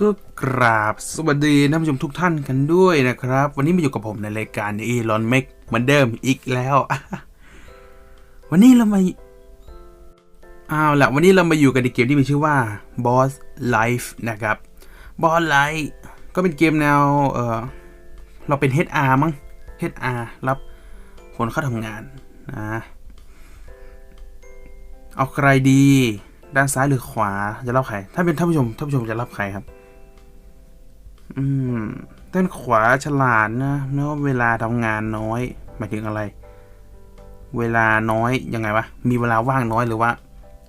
ก็กราบสวัสดีท่านผู้ชมทุกท่านกันด้วยนะครับ วันนี้มาอยู่กับผมในรายการอีลอนเมกเหมือนเดิมอีกแล้ว วันนี้เรามาอ้าวละวันนี้เรามาอยู่กันในเกมที่มีชื่อว่า Boss Life นะครับ Boss Life ก็เป็นเกมแนวเออเราเป็น HR มั้ง HR รับคนเข้าทำงานนะเอาใครดีด้านซ้ายหรือขวาจะรับใคร ถ้าเป็นท่านผู้ชมท่านผู้ชมจะรับใครครับ อืมด้านขวาฉลาดนะเนาะเวลาทำงานน้อยหมายถึงอะไร เวลาน้อยยังไงวะมีเวลาว่างน้อยหรือว่า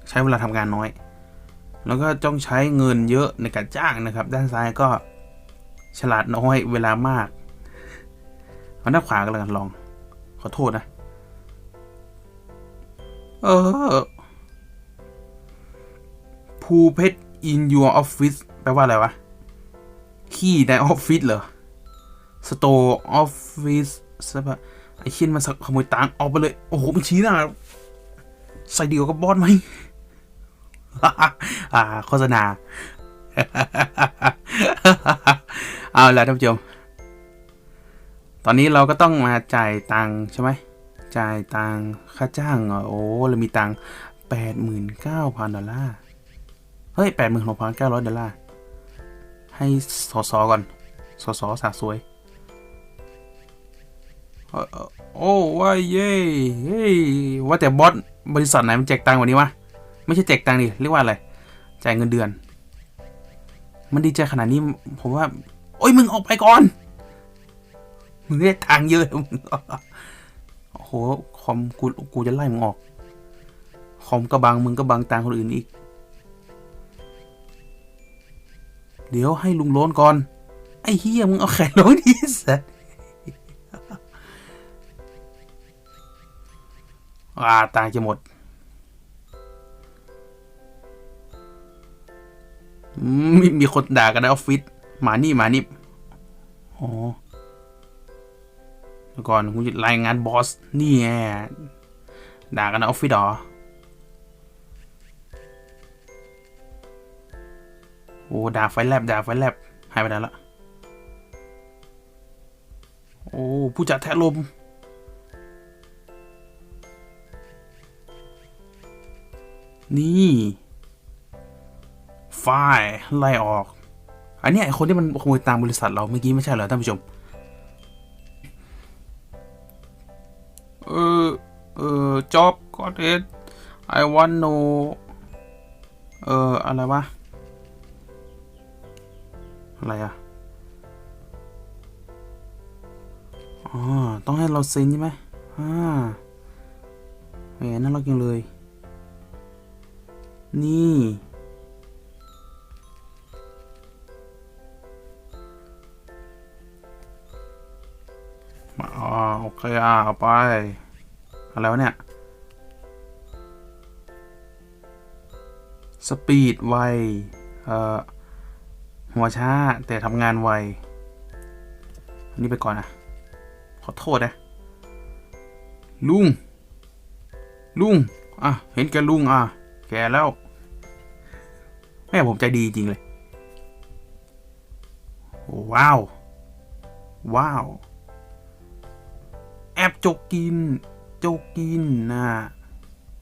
ใช้เวลาทำงานน้อย แล้วก็ต้องใช้เงินเยอะในการจ้างนะครับ ด้านซ้ายก็ฉลาดน้อยเวลามากเอาด้านขวากันเลยกันลอง ขอโทษนะ เออภูเพชร in your office แปลว่าอะไรวะ ขี้ในออฟฟิศเหรอ store office ใช่ปะไอเช่นมันสักขโมยตังค์ออกไปเลย โอ้โหมันชี้หน้าใส่เดียวกับบอสไหมอ่าโฆษณา เอาละท่านผู้ชม ตอนนี้เราก็ต้องมาจ่ายตังค์ใช่ไหม จ่ายตังค่าจ้างโอ้เรามีตังแปดหมื่นเก้าพันดอลลาร์ เฮ้ยแปดหมื่นหกพันเก้าร้อยดอลลาร์ ให้สอสอก่อนสอสอสาสวยโอ้ว่าเย่เฮ้ยว่าแต่บอสบริษัทไหนมันแจกตังค์วันนี้วะไม่ใช่แจกตังค์ดิเรียกว่าอะไรจ่ายเงินเดือน มันดีใจขนาดนี้ผมว่า โอ้ยมึงออกไปก่อนมึงได้ตังเยอะมึงโอ้โหคอมกูกูจะไล่มึงออกคอมก็บังมึงก็บังตังค์คนอื่นอีก เดี๋ยวให้ลุงโลนก่อน ไอ้เฮียมึงเอาแขนลงดิสัสอ่าตังค์จะหมด มีมีคนด่ากันในออฟฟิศหมานี่หมานี่อ๋อก่อนกูจะรายงานบอส นี่ไงด่ากันในออฟฟิศหรอ อ้ด่าไฟแลบด่าไฟแลบหายไปไหนละโอ้ผู้จัดแทะลมนี่ฝ้ายไล่ออก อันเนี้ยไอคนที่มันขโมยตามบริษัทเราเมื่อกี้ไม่ใช่เหรอท่านผู้ชม เออ เออ job got it I want no เออ อะไรวะ อะไรอะ อ๋อ ต้องให้เราเซ็นใช่ไหมอ่าแหมน่ารักจังเลย นี่อ๋อโอเคอะเอาไปอะไรวะเนี่ย สปีดไว เอ่อ หัวช้าแต่ทำงานไวนนี้ไปก่อนนะ ขอโทษนะ ลุง ลุง อะ เห็นแกลุงอะ แกแล้ว แม่ผมใจดีจริงเลย ว้าว ว้าว แอบจกกิน จกกินนะ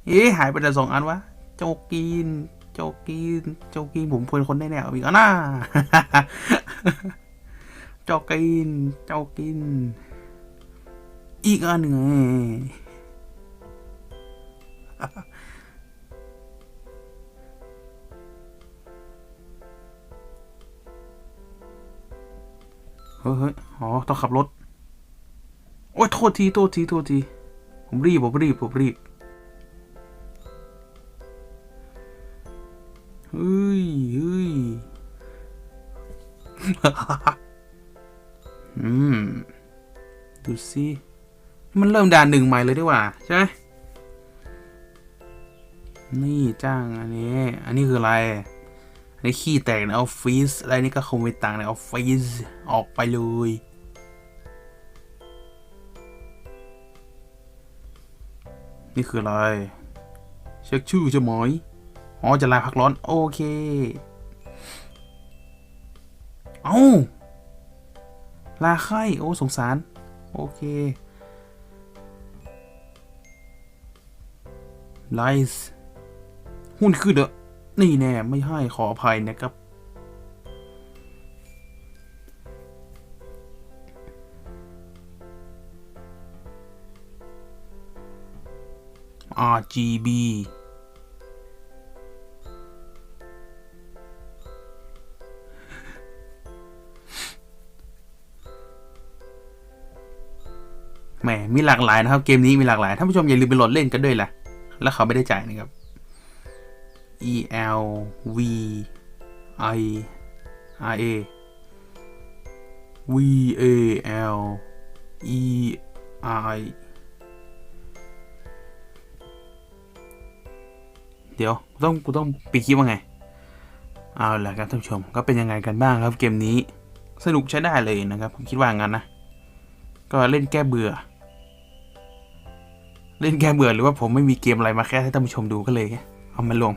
เอ๊หายไปแต่สองอันวะ จกกิน โจกินโจกินผมเป็นคนได้แนวอีกแล้วนะโจกินโจกิน อีกอันหนึ่งเฮ้ยเฮ้ยอ๋อ ต้องขับรถ โอ้ย โทษที โทษที โทษที ผมรีบ ผมรีบ ผมรีบ เฮ้ยเฮ้ยอืม ดูสิมันเริ่มด่านหนึ่งใหม่เลยดีกว่า ใช่ไหมนี่จ้างอันนี้ อันนี้คืออะไร อันนี้ขี้แตกในออฟฟิศอะไรนี่ก็คงไปตังในออฟฟิศออกไปเลยนี่คืออะไร เช็คชื่อจะหมอย อ๋อจะลาพักร้อน โอเค เอาลาไข้โอ้สงสาร โอเคไลส์หุ้นขึ้นเด้อนี่แน่ไม่ให้ขออภัยนะครับ RGB แหมมีหลากหลายนะครับ เกมนี้มีหลากหลายท่านผู้ชมอย่าลืมไปโหลดเล่นกันด้วยล่ะ แล้วเขาไม่ได้จ่ายนะครับ E L V I R A V A L E R I เดี๋ยวกูต้องกูต้องปิดคลิปว่าไง เอาละครับท่านผู้ชมก็เป็นยังไงกันบ้างครับเกมนี้สนุกใช้ได้เลยนะครับ ผมคิดว่างั้นนะ ก็เล่นแก้เบื่อ เล่นแก้เบื่อหรือว่าผมไม่มีเกมอะไรมาแค่ให้ท่านผู้ชมดูก็เลย เอามาลง